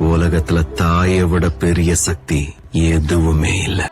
உலகத்துல தாயை விட பெரிய சக்தி எதுவுமே இல்ல.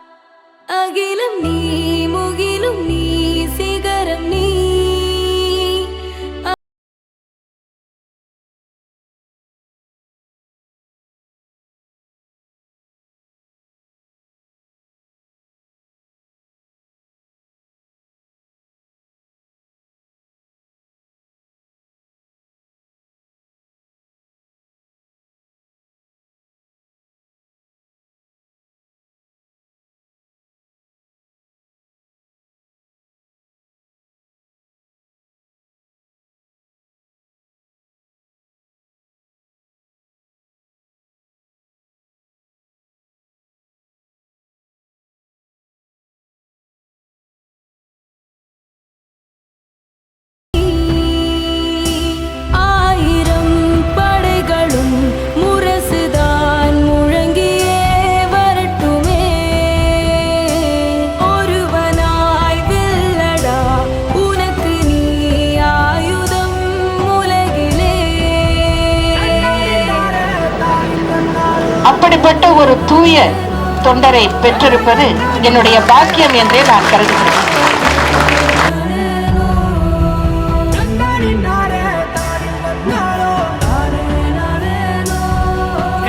அப்படிப்பட்ட ஒரு தூய தொண்டரை பெற்றிருப்பது என்னுடைய பாக்கியம் என்றே நான் கருதுகிறேன்.